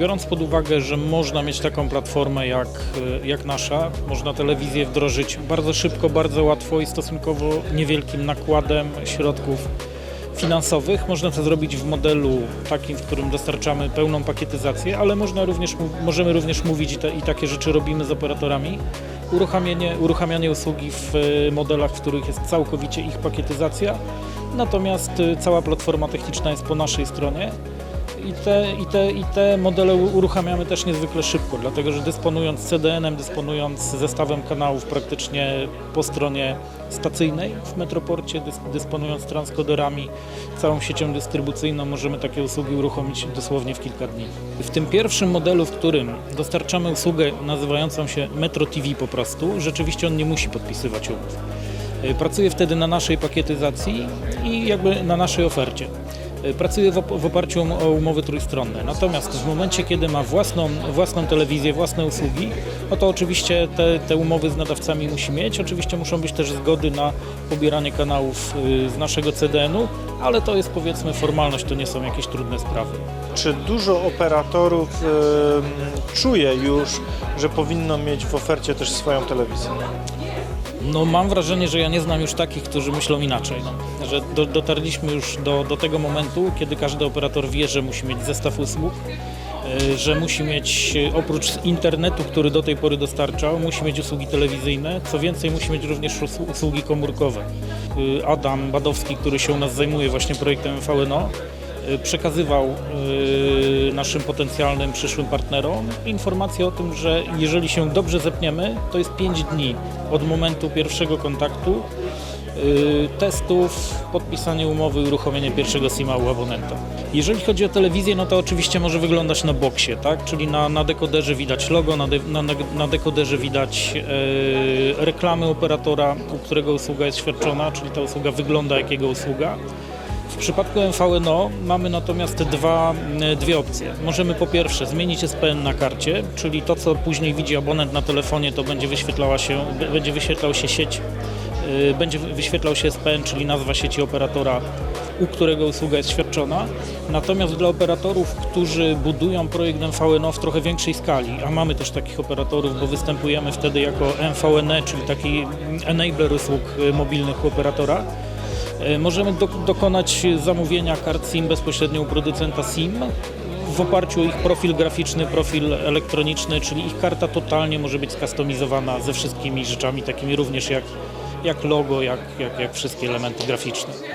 Biorąc pod uwagę, że można mieć taką platformę jak, y, jak nasza, można telewizję wdrożyć bardzo szybko, bardzo łatwo i stosunkowo niewielkim nakładem środków finansowych. Można to zrobić w modelu takim, w którym dostarczamy pełną pakietyzację, ale można również, możemy również mówić i, te, i takie rzeczy robimy z operatorami. Uruchamianie, uruchamianie usługi w y, modelach, w których jest całkowicie ich pakietyzacja, natomiast y, cała platforma techniczna jest po naszej stronie. I te, i, te, I te modele uruchamiamy też niezwykle szybko, dlatego że dysponując CDN-em, dysponując zestawem kanałów praktycznie po stronie stacyjnej w Metroporcie, dys, dysponując transkoderami, całą siecią dystrybucyjną, możemy takie usługi uruchomić dosłownie w kilka dni. W tym pierwszym modelu, w którym dostarczamy usługę nazywającą się Metro TV po prostu, rzeczywiście on nie musi podpisywać umów. Y, Pracuję wtedy na naszej pakietyzacji i jakby na naszej ofercie. Y, Pracuję w, op- w oparciu o umowy trójstronne. Natomiast w momencie, kiedy ma własną, własną telewizję, własne usługi, no to oczywiście te, te umowy z nadawcami musi mieć. Oczywiście muszą być też zgody na pobieranie kanałów y, z naszego CDN-u, ale to jest powiedzmy formalność, to nie są jakieś trudne sprawy. Czy dużo operatorów em, czuje już, że powinno mieć w ofercie też swoją telewizję? No mam wrażenie, że ja nie znam już takich, którzy myślą inaczej. No. Że do, dotarliśmy już do, do tego momentu, kiedy każdy operator wie, że musi mieć zestaw usług, y, że musi mieć y, oprócz internetu, który do tej pory dostarczał, musi mieć usługi telewizyjne, co więcej musi mieć również usłu- usługi komórkowe. Y, Adam Badowski, który się u nas zajmuje właśnie projektem VNO, przekazywał y, naszym potencjalnym przyszłym partnerom informację o tym, że jeżeli się dobrze zepniemy, to jest 5 dni od momentu pierwszego kontaktu, y, testów, podpisanie umowy i uruchomienie pierwszego SIM-a u abonenta. Jeżeli chodzi o telewizję, no to oczywiście może wyglądać na boksie, tak? czyli na, na dekoderze widać logo, na, de, na, na dekoderze widać e, reklamy operatora, u którego usługa jest świadczona, czyli ta usługa wygląda jak jego usługa. Przypadku MVNO mamy natomiast dwa, m, dwie opcje. Możemy po pierwsze zmienić SPN na karcie, czyli to co później widzi abonent na telefonie, to będzie wyświetlała się, będzie wyświetlał się sieć, y, będzie wy- wyświetlał się SPN, czyli nazwa sieci operatora, u którego usługa jest świadczona. Natomiast dla operatorów, którzy budują projekt MVNO w trochę większej skali, a mamy też takich operatorów, bo występujemy wtedy jako MVNE, czyli taki enabler usług y, mobilnych operatora, E, Możemy do, dokonać zamówienia kart SIM bezpośrednio u producenta SIM w oparciu o ich profil graficzny, profil elektroniczny, czyli ich karta totalnie może być skustomizowana ze wszystkimi rzeczami takimi również jak, jak logo, jak, jak, jak wszystkie elementy graficzne.